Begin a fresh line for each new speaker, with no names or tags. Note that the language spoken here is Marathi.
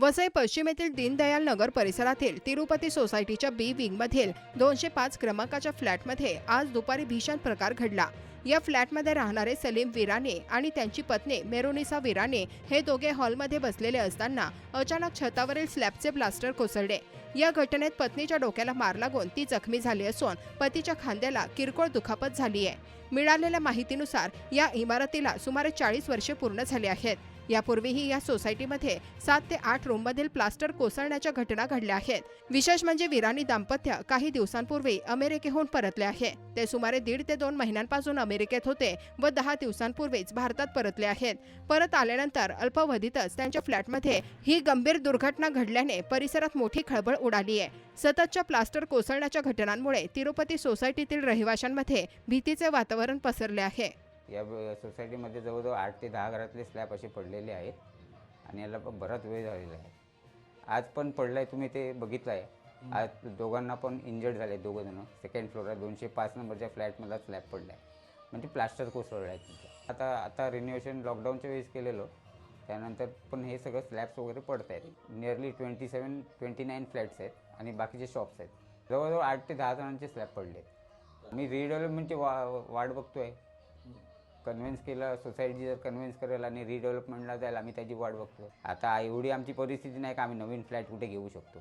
वसई पश्चिमेतील दीनदयाल नगर परिसरातील तिरुपती सोसायटीच्या बी विंगमधील दोनशे पाच क्रमांकाच्या फ्लॅटमध्ये आज दुपारी भीषण प्रकार घडला. या फ्लॅटमध्ये राहणारे सलीम विराने आणि त्यांची पत्नी मेरोनिसा विराने हे दोघे हॉलमध्ये बसलेले असताना अचानक छतावरील स्लॅबचे ब्लास्टर कोसळले. या घटनेत पत्नीच्या डोक्याला मार लागून ती जखमी झाली असून पतीच्या खांद्याला किरकोळ दुखापत झाली आहे मिळालेल्या माहितीनुसार या इमारतीला सुमारे चाळीस वर्षे पूर्ण झाली आहेत. यापूर्वीही या सोसायटीमध्ये सात ते आठ रूममधील प्लास्टर कोसळण्याच्या घटना घडल्या आहेत. विशेष म्हणजे विरानी दाम्पत्य काही दिवसांपूर्वी अमेरिकेहून परतले आहे. ते सुमारे दीड ते दोन महिन्यांपासून अमेरिकेत होते व दहा दिवसांपूर्वीच भारतात परतले आहेत. परत आल्यानंतर अल्पावधीतच त्यांच्या फ्लॅटमध्ये ही गंभीर दुर्घटना घडल्याने परिसरात मोठी खळबळ उडाली आहे. सततच्या प्लास्टर कोसळण्याच्या घटनांमुळे तिरुपती सोसायटीतील रहिवाशांमध्ये भीतीचे वातावरण पसरले आहे.
या सोसायटीमध्ये जवळजवळ आठ ते दहा घरातले स्लॅब असे पडलेले आहेत आणि याला पण बराच वेळ झालेला आहे. आज पण पडलं आहे तुम्ही ते बघितलं आहे आज दोघांना पण इंजर्ड झाले दोघं जण. सेकंड फ्लोअर दोनशे पाच नंबरच्या फ्लॅटमधला स्लॅब पडला आहे म्हणजे प्लास्टर कोसळलं आहे तुमचं आता आता रिनोव्हेशन लॉकडाऊनच्या वेळेस केलेलं. त्यानंतर पण हे सगळं स्लॅब्स वगैरे पडत आहेत nearly twenty seven twenty nine flats आहेत आणि बाकीचे शॉप्स आहेत. जवळजवळ आठ ते दहा जणांचे स्लॅब पडले आहेत मी रिडेव्हलपमेंटची वा वाट बघतोय. कन्व्हिन्स केलं सोसायटी जर कन्व्हिन्स करेल आणि रिडेव्हलपमेंटला जाईल आम्ही त्याची वाट बघतो आता एवढी आमची परिस्थिती नाही का आम्ही नवीन फ्लॅट कुठे घेऊ शकतो?